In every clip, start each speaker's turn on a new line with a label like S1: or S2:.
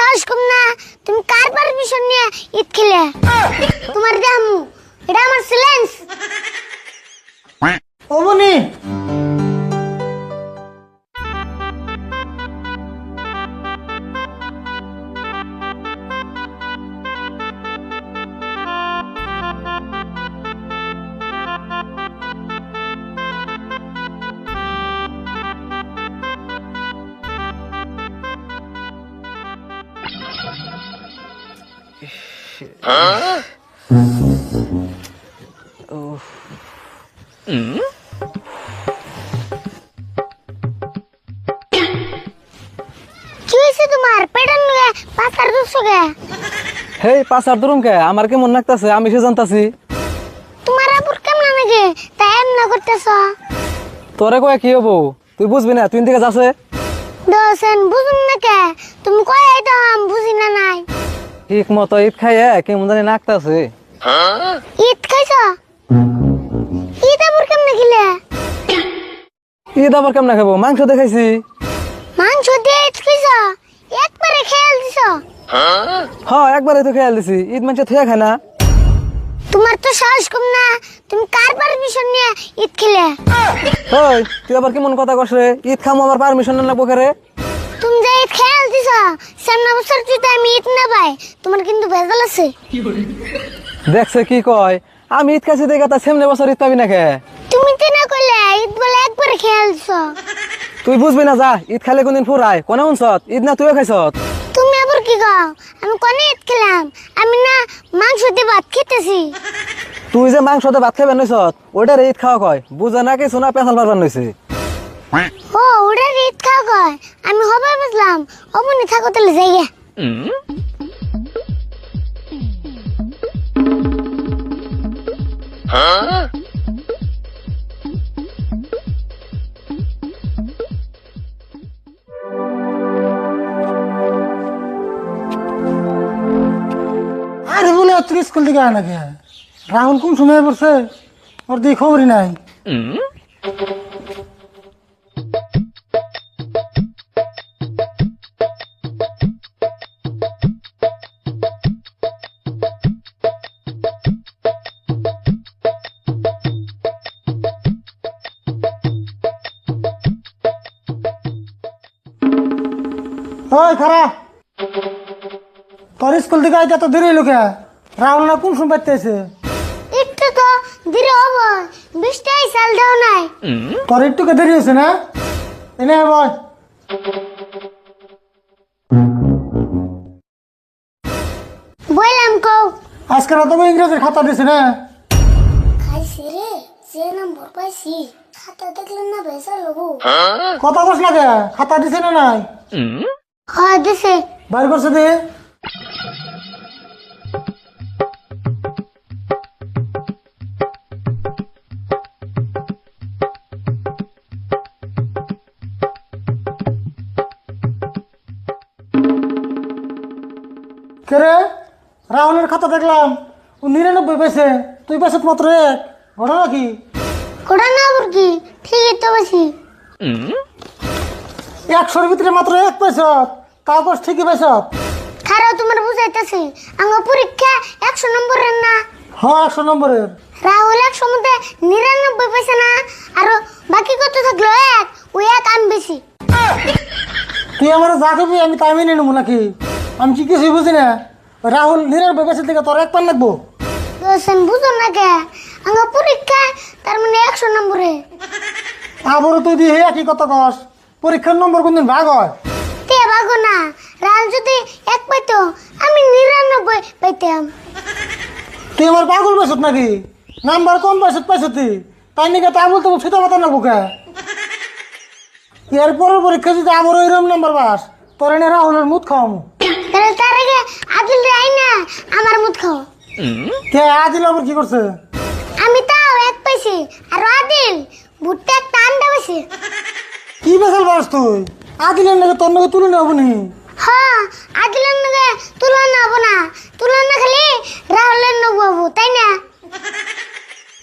S1: সাহস কম না। তুমি কার পারমিশন নিয়ে ঈদ খেলে? তোমার দামু এটা আমার সিলেন্স
S2: ও মনি
S3: হেই দরুম কে? আমার কি মন লাগতাছে? আমি সে জানতাছি।
S1: তোমার আবুর কেমন নাকি তাই এমন করতেছ?
S3: তোরে কয়ে কি হব? তুই বুঝবি না? তুই দিকে
S1: দোসেন বুঝুন না কে? তুমি কয় বুঝি না নাই।
S3: ঠিক মতো ঈদ খাইয়ে কেমন জানি নাকতাছে।
S1: ঈদ খাইছ? ঈদ আবুর কেমন খেলে?
S3: ঈদ আবার কেমন খাব? মাংস দেখাইছি
S1: মাংস দিয়ে ঈদ খাইছ? একবারে খেয়াল দিছ?
S3: হ্যাঁ একবারে তো খেয়াল দিছি। ঈদ মাংস থুয়া খায় না।
S1: তোমার তো সাহস কম না। তুমি কার পারমিশন নিয়ে ঈদ খেলে?
S3: ওই তুই আবার কেমন কথা কস রে? ঈদ খামো আমার পারমিশন লাগবো কে
S1: খেয়াল দিছ? সামনে বছর যদি আমি ঈদ না পাই তোমার কিন্তু ভেজাল আছে।
S3: দেখছে কি কয়? আমি ঈদ খাইছি দেখে তা সেমনে বছর ঈদ পাবি না কে
S1: তুমি তো না করলে ঈদ বলে একবারে খেয়াল দিছ।
S3: তুই বুঝবি না যা ঈদ খালে কোনদিন ফুরায় কোনে উনছত ঈদ না তুইও খাইছত
S1: তুমি আবার কি গাও আমি কোনে ঈদ খেলাম? আমি না মাংস দিয়ে ভাত খেতেছি।
S3: তুই যে মাংসতে ভাত খাইবেন নইছত ওইটার ঈদ খাওয়া কয়? বুঝে না কিছু না পেঁচাল পারবার নইছে?
S1: ও ওটা ঈদ খাও কয় আমি হবে বুঝলাম। অমনি থাকো তাহলে যাই
S2: বলে তুই স্কুল থেকে আয় নাকি? রাহুল কোন সময় পড়ছে? ওর দিয়ে খবরই নাই। ওই খারা। তোর স্কুল থেকে আইতে তো দেরি লোকে রাহুল না কোন সময় পাইতেছে
S1: একটু তো হব বৃষ্টি সাল দেও নাই।
S2: তোর একটুকে দেরি হয়েছে না? এনে বয়
S1: বললাম কও।
S2: আজকে রাত আমি ইংরেজির খাতা দিছে না?
S1: খাইছি রে যে নম্বর পাইছি। খাতা দেখলেন না ভেসা লবু
S2: কথা কস না কে? খাতা দিছে না নাই?
S1: হয় দিছে।
S2: বাইর করছে দে। কে রে? রাহুলের খাতা দেখলাম। ও নিরানব্বই পেয়েছে তুই পেয়েছে মাত্র এক। ঘটনা কি?
S1: না আবার কি? ঠিকই তো বেশি
S2: একশোর ভিতরে মাত্র এক পেয়েছ তারপর ঠিকই পেয়েছ
S1: খারাপ তোমার বুঝাইতেছি। আমার পরীক্ষা একশো নম্বরের না?
S2: হ্যাঁ একশো নম্বরের।
S1: রাহুল একশো মধ্যে নিরানব্বই পয়সা না? আর বাকি কত থাকল? এক। ওই এক আমি বেশি।
S2: তুই আমার যা খাবি আমি তাই মেনে নেব নাকি? আমি কি কিছুই বুঝি না। রাহুল নিরানব্বই পেয়েছে থেকে তোর এক পান লাগবো?
S1: দোষেন বুঝো না কে? আমার পরীক্ষা তার মানে একশো নম্বরে।
S2: আবারও তুই দিয়ে একই কথা কস। পরীক্ষার নম্বর কোনদিন ভাগ হয়?
S1: ভাগো না রাহুল যদি এক পাইতো আমি নিরানব্বই পাইতাম।
S2: তুই আমার পাগল পেছত নাকি? নাম্বার কম পাইছত পাইছ তুই। তাই নাকি তা বলতে ফিতা পাতা না বুকে এর পরের পরীক্ষা যদি এরকম নাম্বার পাস তোর এনে রাহুলের মুখ খাওয়ামু।
S1: তাহলে তার আগে আদিল রে আই না আমার মুখ খাও।
S2: কে আদিল আবার কি করছে?
S1: আমি তাও এক পাইছি। আর আদিল ভুট্টা আন্ডা পাইছি।
S2: কি বেসাল পাস তুই? আদিলের নাকি তোর নাকি তুলে নেব নি
S1: হ্যাঁ আদিলের নাকি তুলনা হব না। তুলনা খালি রাহুলের নবু তাই না?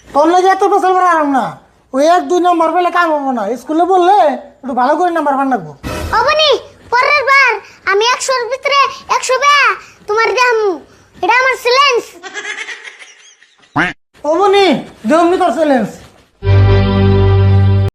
S2: তোর নাকি এত বেসাল পার আরাম না। ওই এক দুই নাম্বার পেলে কাম হব না। স্কুলে বললে একটু ভালো করে নাম্বার পান লাগবো।
S1: অবনি পরের বার আমি একশোর ভিতরে একশো বে তোমার দেহামু এটা আমার চ্যালেঞ্জ
S2: ও বনি দেহমি তোর চ্যালেঞ্জ